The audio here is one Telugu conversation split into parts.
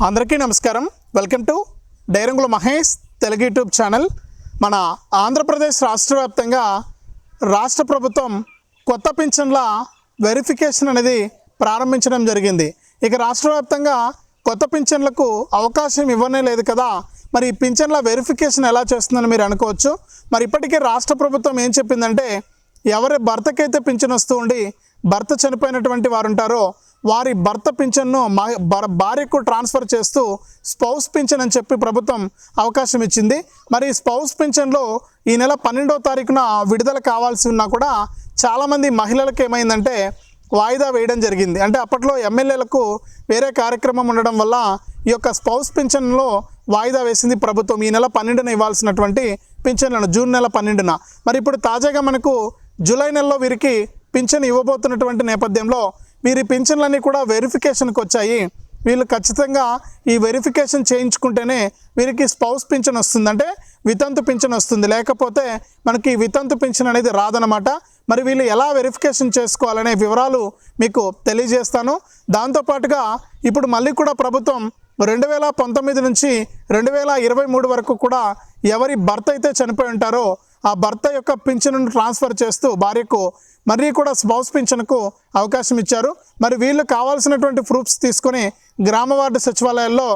అందరికీ నమస్కారం. వెల్కమ్ టు డైరంగుల మహేష్ తెలుగు యూట్యూబ్ ఛానల్. మన ఆంధ్రప్రదేశ్ రాష్ట్ర వ్యాప్తంగా రాష్ట్ర ప్రభుత్వం కొత్త పింఛన్ల వెరిఫికేషన్ అనేది ప్రారంభించడం జరిగింది. ఇక రాష్ట్ర వ్యాప్తంగా కొత్త పింఛన్లకు అవకాశం ఇవ్వనే లేదు కదా. మరి ఈ పింఛన్ల వెరిఫికేషన్ ఎలా చేస్తుందని మీరు అనుకోవచ్చు. మరి ఇప్పటికే రాష్ట్ర ప్రభుత్వం ఏం చెప్పిందంటే ఎవరి భర్తకైతే పింఛన్ వస్తూ ఉండి భర్త చనిపోయినటువంటి వారు ఉంటారో వారి భర్త పింఛన్ను మా భార్యకు ట్రాన్స్ఫర్ చేస్తూ స్పౌస్ పింఛన్ అని చెప్పి ప్రభుత్వం అవకాశం ఇచ్చింది. మరి స్పౌస్ పింఛన్లో ఈ నెల పన్నెండవ తారీఖున విడుదల కావాల్సి ఉన్నా కూడా చాలామంది మహిళలకు ఏమైందంటే వాయిదా వేయడం జరిగింది. అంటే అప్పట్లో ఎమ్మెల్యేలకు వేరే కార్యక్రమం ఉండడం వల్ల ఈ యొక్క స్పౌస్ పింఛన్లో వాయిదా వేసింది ప్రభుత్వం. ఈ నెల పన్నెండున ఇవ్వాల్సినటువంటి పింఛన్లను జూన్ నెల పన్నెండున. మరి ఇప్పుడు తాజాగా మనకు జూలై నెలలో వీరికి పింఛన్ ఇవ్వబోతున్నటువంటి నేపథ్యంలో వీరి పింఛన్లన్నీ కూడా వెరిఫికేషన్కి వచ్చాయి. వీళ్ళు ఖచ్చితంగా ఈ వెరిఫికేషన్ చేయించుకుంటేనే వీరికి స్పౌస్ పింఛన్ వస్తుంది. అంటే వితంతు పింఛన్ వస్తుంది. లేకపోతే మనకి వితంతు పింఛన్ అనేది రాదనమాట మరి వీళ్ళు ఎలా వెరిఫికేషన్ చేసుకోవాలనే వివరాలు మీకు తెలియజేస్తాను. దాంతోపాటుగా ఇప్పుడు మళ్ళీ కూడా ప్రభుత్వం రెండు వేల పంతొమ్మిది నుంచి రెండు వేల ఇరవై మూడు వరకు కూడా ఎవరి భర్త అయితే చనిపోయి ఉంటారో ఆ భర్త యొక్క పింఛన్ను ట్రాన్స్ఫర్ చేస్తూ భార్యకు మరీ కూడా స్పౌస్ పింఛన్కు అవకాశం ఇచ్చారు. మరి వీళ్ళు కావాల్సినటువంటి ప్రూఫ్స్ తీసుకొని గ్రామ వార్డు సచివాలయాల్లో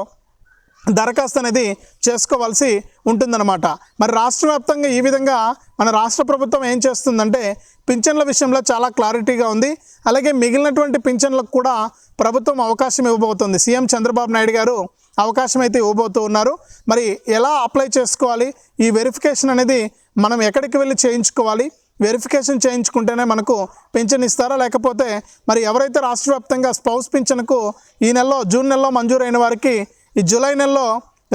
దరఖాస్తు అనేది చేసుకోవాల్సి ఉంటుందన్నమాట. మరి రాష్ట్ర వ్యాప్తంగా ఈ విధంగా మన రాష్ట్ర ప్రభుత్వం ఏం చేస్తుందంటే పింఛన్ల విషయంలో చాలా క్లారిటీగా ఉంది. అలాగే మిగిలినటువంటి పింఛన్లకు కూడా ప్రభుత్వం అవకాశం ఇవ్వబోతుంది. సీఎం చంద్రబాబు నాయుడు గారు అవకాశం అయితే ఇవ్వబోతూ ఉన్నారు. మరి ఎలా అప్లై చేసుకోవాలి? ఈ వెరిఫికేషన్ అనేది మనం ఎక్కడికి వెళ్ళి చేయించుకోవాలి? వెరిఫికేషన్ చేయించుకుంటేనే మనకు పింఛన్ ఇస్తారా? లేకపోతే మరి ఎవరైతే రాష్ట్ర వ్యాప్తంగా స్పౌస్ పింఛన్కు ఈ నెలలో జూన్ నెలలో మంజూరైన వారికి ఈ జూలై నెలలో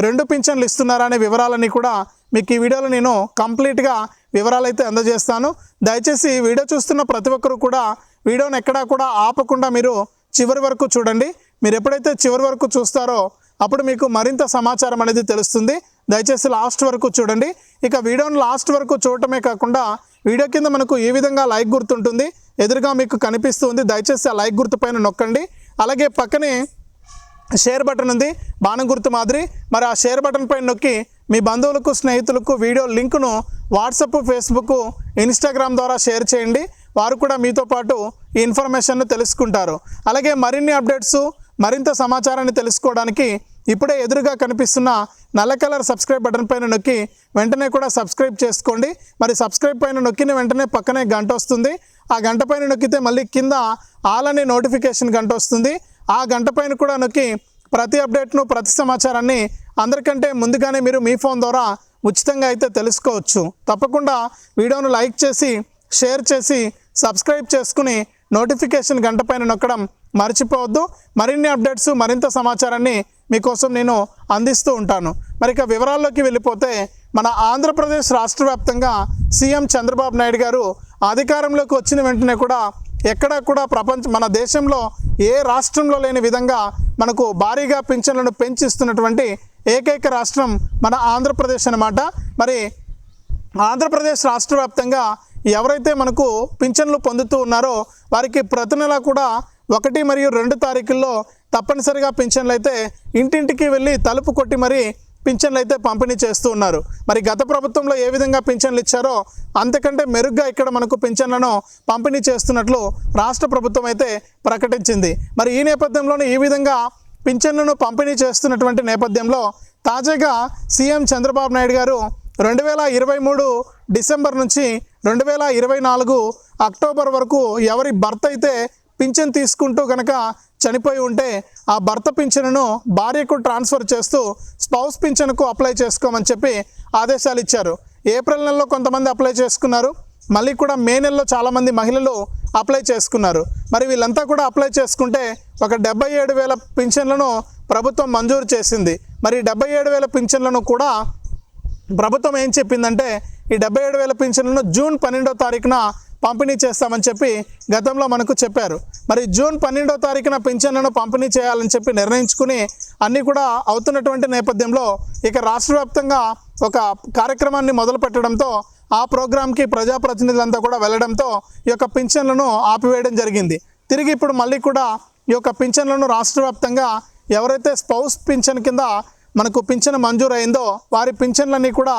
రెండు పింఛన్లు ఇస్తున్నారా అనే వివరాలన్నీ కూడా మీకు ఈ వీడియోలో నేను కంప్లీట్గా వివరాలు అయితే అందజేస్తాను. దయచేసి వీడియో చూస్తున్న ప్రతి ఒక్కరు కూడా వీడియోని ఎక్కడా కూడా ఆపకుండా మీరు చివరి వరకు చూడండి. మీరు ఎప్పుడైతే చివరి వరకు చూస్తారో అప్పుడు మీకు మరింత సమాచారం అనేది తెలుస్తుంది. దయచేసి లాస్ట్ వరకు చూడండి. ఇక వీడియోని లాస్ట్ వరకు చూడటమే కాకుండా వీడియో కింద మనకు ఈ విధంగా లైక్ గుర్తుంటుంది. ఎదురుగా మీకు కనిపిస్తుంది. దయచేసి ఆ లైక్ గుర్తు పైన నొక్కండి. అలాగే పక్కనే షేర్ బటన్ ఉంది. బాణం గుర్తు మాదిరి. మరి ఆ షేర్ బటన్ పైన నొక్కి మీ బంధువులకు స్నేహితులకు వీడియో లింకును వాట్సప్ ఫేస్బుక్ ఇన్స్టాగ్రామ్ ద్వారా షేర్ చేయండి. వారు కూడా మీతో పాటు ఈ ఇన్ఫర్మేషన్ను తెలుసుకుంటారు. అలాగే మరిన్ని అప్డేట్స్ మరింత సమాచారాన్ని తెలుసుకోవడానికి ఇప్పుడే ఎదురుగా కనిపిస్తున్న నల్ల కలర్ సబ్స్క్రైబ్ బటన్ పైన నొక్కి వెంటనే కూడా సబ్స్క్రైబ్ చేసుకోండి. మరి సబ్స్క్రైబ్ పైన నొక్కిన వెంటనే పక్కనే గంట వస్తుంది. ఆ గంట పైన నొక్కితే మళ్ళీ కింద ఆల్ అనే నోటిఫికేషన్ గంట వస్తుంది. ఆ గంట పైన కూడా నొక్కి ప్రతి అప్డేట్ను ప్రతి సమాచారాన్ని అందరికంటే ముందుగానే మీరు మీ ఫోన్ ద్వారా ఉచితంగా అయితే తెలుసుకోవచ్చు. తప్పకుండా వీడియోను లైక్ చేసి షేర్ చేసి సబ్స్క్రైబ్ చేసుకుని నోటిఫికేషన్ గంట పైన నొక్కడం మర్చిపోవద్దు. మరిన్ని అప్డేట్స్ మరింత సమాచారాన్ని మీకోసం నేను అందిస్తూ ఉంటాను. మరి ఇక వివరాల్లోకి వెళ్ళిపోతే మన ఆంధ్రప్రదేశ్ రాష్ట్ర వ్యాప్తంగా సీఎం చంద్రబాబు నాయుడు గారు అధికారంలోకి వచ్చిన వెంటనే కూడా ఎక్కడా కూడా ప్రపంచ మన దేశంలో ఏ రాష్ట్రంలో లేని విధంగా మనకు భారీగా పింఛన్లను పెంచిస్తున్నటువంటి ఏకైక రాష్ట్రం మన ఆంధ్రప్రదేశ్ అన్నమాట. మరి ఆంధ్రప్రదేశ్ రాష్ట్ర వ్యాప్తంగా ఎవరైతే మనకు పింఛన్లు పొందుతూ ఉన్నారో వారికి ప్రతి నెల కూడా ఒకటి మరియు రెండు తారీఖుల్లో తప్పనిసరిగా పింఛన్లు అయితే ఇంటింటికి వెళ్ళి తలుపు కొట్టి మరి పింఛన్లు అయితే పంపిణీ చేస్తూ ఉన్నారు. మరి గత ప్రభుత్వంలో ఏ విధంగా పింఛన్లు ఇచ్చారో అంతకంటే మెరుగ్గా ఇక్కడ మనకు పింఛన్లను పంపిణీ చేస్తున్నట్లు రాష్ట్ర ప్రభుత్వం అయితే ప్రకటించింది. మరి ఈ నేపథ్యంలోనే ఈ విధంగా పింఛన్లను పంపిణీ చేస్తున్నటువంటి నేపథ్యంలో తాజాగా సీఎం చంద్రబాబు నాయుడు గారు రెండు వేల ఇరవై మూడు డిసెంబర్ నుంచి రెండు వేల ఇరవై నాలుగు అక్టోబర్ వరకు ఎవరి భర్త అయితే పింఛన్ తీసుకుంటూ కనుక చనిపోయి ఉంటే ఆ భర్త పింఛన్ను భార్యకు ట్రాన్స్ఫర్ చేస్తూ స్పౌస్ పింఛన్కు అప్లై చేసుకోమని చెప్పి ఆదేశాలు ఇచ్చారు. ఏప్రిల్ నెలలో కొంతమంది అప్లై చేసుకున్నారు. మళ్ళీ కూడా మే నెలలో చాలామంది మహిళలు అప్లై చేసుకున్నారు. మరి వీళ్ళంతా కూడా అప్లై చేసుకుంటే ఒక డెబ్బై ఏడు వేల పింఛన్లను ప్రభుత్వం మంజూరు చేసింది. మరి డెబ్బై ఏడు వేల పింఛన్లను కూడా ప్రభుత్వం ఏం చెప్పిందంటే ఈ డెబ్బై ఏడు వేల పింఛన్లను జూన్ పన్నెండో తారీఖున పంపిణీ చేస్తామని చెప్పి గతంలో మనకు చెప్పారు. మరి జూన్ పన్నెండో తారీఖున పింఛన్లను పంపిణీ చేయాలని చెప్పి నిర్ణయించుకుని అన్నీ కూడా అవుతున్నటువంటి నేపథ్యంలో ఇక రాష్ట్ర వ్యాప్తంగా ఒక కార్యక్రమాన్ని మొదలు పెట్టడంతో ఆ ప్రోగ్రాంకి ప్రజాప్రతినిధులంతా కూడా వెళ్ళడంతో ఈ యొక్క పింఛన్లను ఆపివేయడం జరిగింది. తిరిగి ఇప్పుడు మళ్ళీ కూడా ఈ యొక్క పింఛన్లను రాష్ట్ర వ్యాప్తంగా ఎవరైతే స్పౌస్ పింఛన్ కింద మనకు పింఛన్ మంజూరు అయిందో వారి పింఛన్లన్నీ కూడా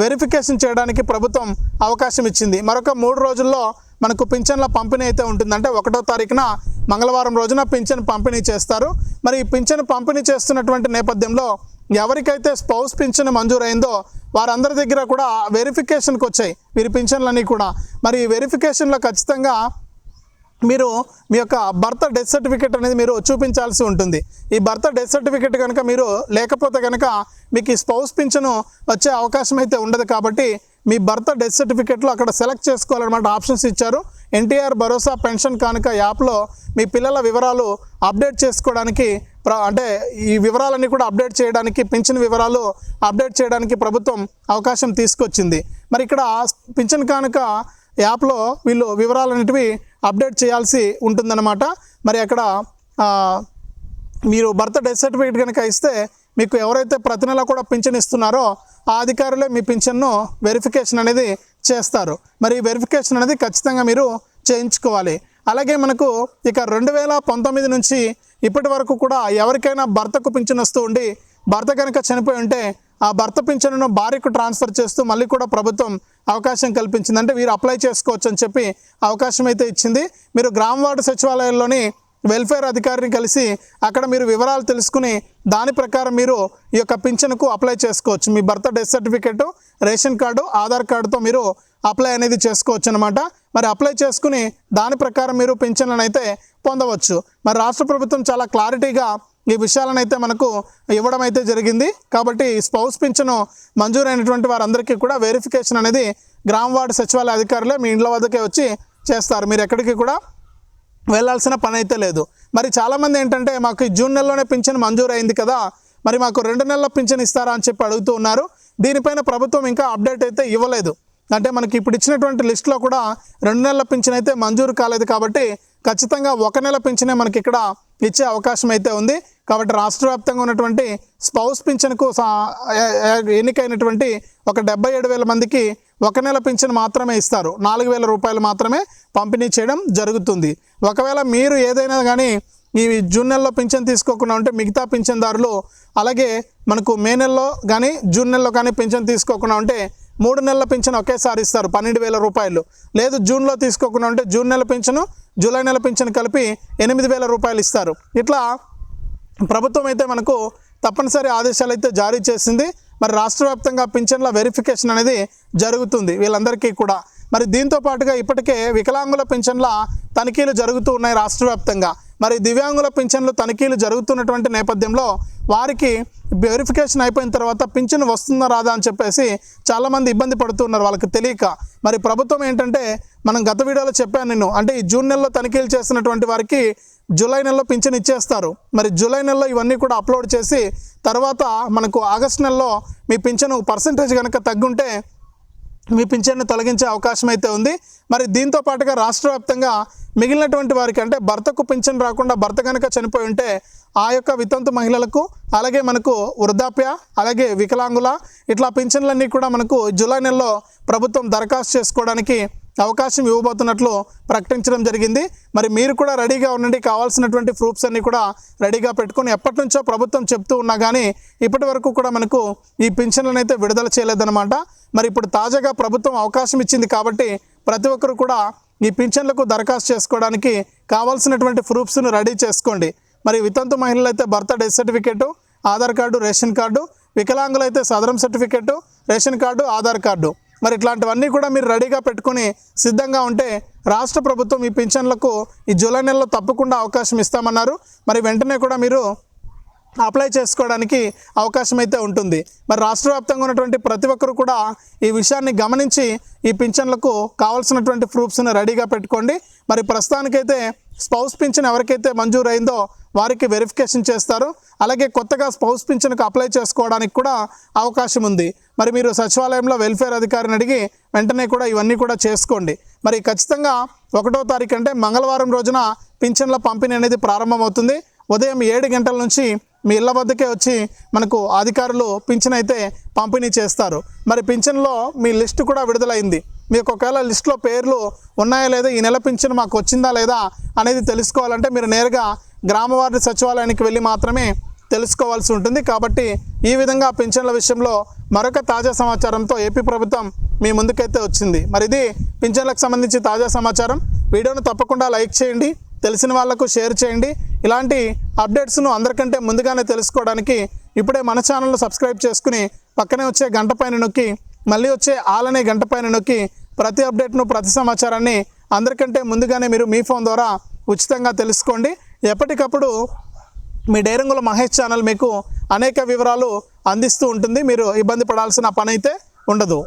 వెరిఫికేషన్ చేయడానికి ప్రభుత్వం అవకాశం ఇచ్చింది. మరొక మూడు రోజుల్లో మనకు పింఛన్ల పంపిణీ అయితే ఉంటుంది అంటే ఒకటో తారీఖున మంగళవారం రోజున పింఛన్ పంపిణీ చేస్తారు. మరి ఈ పింఛన్ పంపిణీ చేస్తున్నటువంటి నేపథ్యంలో ఎవరికైతే స్పౌస్ పింఛన్ మంజూరైందో వారందరి దగ్గర కూడా వెరిఫికేషన్కి వచ్చాయి వీరి పింఛన్లన్నీ కూడా. మరి ఈ వెరిఫికేషన్లో ఖచ్చితంగా మీరు మీ యొక్క భర్త డెత్ సర్టిఫికేట్ అనేది మీరు చూపించాల్సి ఉంటుంది. ఈ భర్త డెత్ సర్టిఫికేట్ కనుక మీరు లేకపోతే కనుక మీకు ఈ స్పౌస్ పింఛను వచ్చే అవకాశం అయితే ఉండదు కాబట్టి మీ భర్త డెత్ సర్టిఫికేట్లో అక్కడ సెలెక్ట్ చేసుకోవాలన్నమాట ఆప్షన్స్ ఇచ్చారు. ఎన్టీఆర్ భరోసా పెన్షన్ కానుక యాప్లో మీ పిల్లల వివరాలు అప్డేట్ చేసుకోవడానికి ప్ర అంటే ఈ వివరాలన్నీ కూడా అప్డేట్ చేయడానికి పింఛన్ వివరాలు అప్డేట్ చేయడానికి ప్రభుత్వం అవకాశం తీసుకొచ్చింది. మరి ఇక్కడ పింఛన్ కానుక యాప్లో వీళ్ళు వివరాలన్నిటివి అప్డేట్ చేయాల్సి ఉంటుందన్నమాట. మరి అక్కడ మీరు భర్త డెత్ సర్టిఫికేట్ కనుక ఇస్తే మీకు ఎవరైతే ప్రతి నెల కూడా పింఛన్ ఇస్తున్నారో ఆ అధికారులే మీ పింఛన్ను వెరిఫికేషన్ అనేది చేస్తారు. మరి ఈ వెరిఫికేషన్ అనేది ఖచ్చితంగా మీరు చేయించుకోవాలి. అలాగే మనకు ఇక రెండు వేల పంతొమ్మిది నుంచి ఇప్పటి వరకు కూడా ఎవరికైనా భర్తకు పింఛన్ వస్తూ ఉండి భర్త కనుక చనిపోయి ఉంటే ఆ భర్త పింఛనును భార్యకు ట్రాన్స్ఫర్ చేస్తూ మళ్ళీ కూడా ప్రభుత్వం అవకాశం కల్పించింది. అంటే వీరు అప్లై చేసుకోవచ్చు అని చెప్పి అవకాశం అయితే ఇచ్చింది. మీరు గ్రామ వార్డు సచివాలయంలోని వెల్ఫేర్ అధికారిని కలిసి అక్కడ మీరు వివరాలు తెలుసుకుని దాని ప్రకారం మీరు ఈ యొక్క పింఛన్కు అప్లై చేసుకోవచ్చు. మీ భర్త death certificate ration card Aadhaar కార్డుతో మీరు అప్లై అనేది చేసుకోవచ్చు అనమాట మరి అప్లై చేసుకుని దాని ప్రకారం మీరు పింఛన్లను అయితే పొందవచ్చు. మరి రాష్ట్ర ప్రభుత్వం చాలా క్లారిటీగా ఈ విషయాలను అయితే మనకు ఇవ్వడం అయితే జరిగింది. కాబట్టి స్పౌస్ పింఛను మంజూరైనటువంటి వారందరికీ కూడా వెరిఫికేషన్ అనేది గ్రామ వార్డు సచివాలయ అధికారులే మీ ఇండ్ల వద్దకే వచ్చి చేస్తారు. మీరు ఎక్కడికి కూడా వెళ్ళాల్సిన పని అయితే లేదు. మరి చాలామంది ఏంటంటే మాకు జూన్ నెలలోనే పింఛన్ మంజూరు అయింది కదా మరి మాకు రెండు నెలల పింఛన్ ఇస్తారా అని చెప్పి అడుగుతూ ఉన్నారు. దీనిపైన ప్రభుత్వం ఇంకా అప్డేట్ అయితే ఇవ్వలేదు. అంటే మనకి ఇప్పుడు ఇచ్చినటువంటి లిస్ట్లో కూడా రెండు నెలల పింఛన్ అయితే మంజూరు కాలేదు కాబట్టి ఖచ్చితంగా ఒక నెల పింఛనే మనకి ఇక్కడ ఇచ్చే అవకాశం అయితే ఉంది. కాబట్టి రాష్ట్ర వ్యాప్తంగా ఉన్నటువంటి స్పౌస్ పింఛన్కు ఎన్నికైనటువంటి ఒక డెబ్బై ఏడు వేల మందికి ఒక నెల పింఛన్ మాత్రమే ఇస్తారు. నాలుగు వేల రూపాయలు మాత్రమే పంపిణీ చేయడం జరుగుతుంది. ఒకవేళ మీరు ఏదైనా కానీ ఈ జూన్ నెలలో పింఛన్ తీసుకోకుండా ఉంటే మిగతా పింఛన్దారులు అలాగే మనకు మే నెలలో కానీ జూన్ నెలలో కానీ పింఛన్ తీసుకోకుండా ఉంటే మూడు నెలల పింఛను ఒకేసారి ఇస్తారు పన్నెండు వేల రూపాయలు. లేదు జూన్లో తీసుకోకుండా ఉంటే జూన్ నెల పింఛను జూలై నెల పింఛను కలిపి ఎనిమిది వేల రూపాయలు ఇస్తారు. ఇట్లా ప్రభుత్వం అయితే మనకు తప్పనిసరి ఆదేశాలు అయితే జారీ చేసింది. మరి రాష్ట్ర వ్యాప్తంగా పింఛన్ల వెరిఫికేషన్ అనేది జరుగుతుంది వీళ్ళందరికీ కూడా. మరి దీంతో పాటుగా ఇప్పటికే వికలాంగుల పింఛన్ల తనిఖీలు జరుగుతూ ఉన్నాయి రాష్ట్ర వ్యాప్తంగా. మరి దివ్యాంగుల పింఛన్లు తనిఖీలు జరుగుతున్నటువంటి నేపథ్యంలో వారికి వెరిఫికేషన్ అయిపోయిన తర్వాత పింఛన్ వస్తుందా రాదా అని చెప్పేసి చాలామంది ఇబ్బంది పడుతున్నారు వాళ్ళకి తెలియక. మరి ప్రభుత్వం ఏంటంటే మనం గత వీడియోలో చెప్పాను నేను అంటే ఈ జూన్ నెలలో తనిఖీలు చేస్తున్నటువంటి వారికి జూలై నెలలో పింఛన్ ఇచ్చేస్తారు. మరి జూలై నెలలో ఇవన్నీ కూడా అప్లోడ్ చేసి తర్వాత మనకు ఆగస్ట్ నెలలో మీ పింఛను పర్సంటేజ్ కనుక తగ్గుంటే మీ పింఛన్ను తొలగించే అవకాశం అయితే ఉంది. మరి దీంతో పాటుగా రాష్ట్ర వ్యాప్తంగా మిగిలినటువంటి వారికి అంటే భర్తకు పింఛన్ రాకుండా భర్త కనుక చనిపోయి ఉంటే ఆ యొక్క వితంతు మహిళలకు అలాగే మనకు వృద్ధాప్య అలాగే వికలాంగుల ఇట్లా పింఛన్లన్నీ కూడా మనకు జూలై నెలలో ప్రభుత్వం దరఖాస్తు చేసుకోవడానికి అవకాశం ఇవ్వబోతున్నట్లు ప్రకటించడం జరిగింది. మరి మీరు కూడా రెడీగా ఉండండి. కావాల్సినటువంటి ప్రూఫ్స్ అన్నీ కూడా రెడీగా పెట్టుకొని ఎప్పటి నుంచో ప్రభుత్వం చెప్తూ ఉన్నా కానీ ఇప్పటి వరకు కూడా మనకు ఈ పింఛన్లను అయితే విడుదల చేయలేదన్నమాట. మరి ఇప్పుడు తాజాగా ప్రభుత్వం అవకాశం ఇచ్చింది కాబట్టి ప్రతి ఒక్కరు కూడా ఈ పింఛన్లకు దరఖాస్తు చేసుకోవడానికి కావాల్సినటువంటి ప్రూఫ్స్ను రెడీ చేసుకోండి. మరి వితంతు మహిళలు అయితే భర్త death certificate Aadhaar card ration card వికలాంగులైతే Sadaram certificate ration card Aadhaar card. మరి ఇట్లాంటివన్నీ కూడా మీరు రెడీగా పెట్టుకొని సిద్ధంగా ఉంటే రాష్ట్ర ప్రభుత్వం ఈ పింఛన్లకు ఈ జూలై నెలలో తప్పకుండా అవకాశం ఇస్తామన్నారు. మరి వెంటనే కూడా మీరు అప్లై చేసుకోవడానికి అవకాశం అయితే ఉంటుంది. మరి రాష్ట్ర వ్యాప్తంగా ఉన్నటువంటి ప్రతి ఒక్కరు కూడా ఈ విషయాన్ని గమనించి ఈ పింఛన్లకు కావాల్సినటువంటి ప్రూఫ్స్ని రెడీగా పెట్టుకోండి. మరి ప్రస్తుతానికైతే స్పౌస్ పింఛన్ ఎవరికైతే మంజూరు అయిందో వారికి వెరిఫికేషన్ చేస్తారు. అలాగే కొత్తగా స్పౌస్ పింఛన్కు అప్లై చేసుకోవడానికి కూడా అవకాశం ఉంది. మరి మీరు సచివాలయంలో వెల్ఫేర్ అధికారిని అడిగి వెంటనే కూడా ఇవన్నీ కూడా చేసుకోండి. మరి ఖచ్చితంగా ఒకటో తారీఖు అంటే మంగళవారం రోజున పింఛన్ల పంపిణీ అనేది ప్రారంభమవుతుంది. ఉదయం ఏడు గంటల నుంచి మీ ఇళ్ళ వద్దకే వచ్చి మనకు అధికారులు పింఛన్ అయితే పంపిణీ చేస్తారు. మరి పింఛన్లో మీ లిస్టు కూడా విడుదలైంది. మీకు ఒకవేళ లిస్టులో పేర్లు ఉన్నాయా లేదా ఈ నెల పింఛన్ మాకు వచ్చిందా లేదా అనేది తెలుసుకోవాలంటే మీరు నేరుగా గ్రామ సచివాలయానికి వెళ్ళి మాత్రమే తెలుసుకోవాల్సి ఉంటుంది. కాబట్టి ఈ విధంగా పింఛన్ల విషయంలో మరొక తాజా సమాచారంతో ఏపీ ప్రభుత్వం మీ ముందుకైతే వచ్చింది. మరి ఇది పింఛన్లకు సంబంధించి తాజా సమాచారం. వీడియోను తప్పకుండా లైక్ చేయండి. తెలిసిన వాళ్ళకు షేర్ చేయండి. ఇలాంటి అప్డేట్స్ను అందరికంటే ముందుగానే తెలుసుకోవడానికి ఇప్పుడే మన ఛానల్ను సబ్స్క్రైబ్ చేసుకుని పక్కనే వచ్చే గంట పైన నొక్కి మళ్ళీ వచ్చే ఆలనే గంట పైన నొక్కి ప్రతి అప్డేట్ను ప్రతి సమాచారాన్ని అందరికంటే ముందుగానే మీరు మీ ఫోన్ ద్వారా ఉచితంగా తెలుసుకోండి. ఎప్పటికప్పుడు మీ డైరంగుల మహేష్ ఛానల్ మీకు అనేక వివరాలు అందిస్తూ ఉంటుంది. మీరు ఇబ్బంది పడాల్సిన పని అయితే ఉండదు.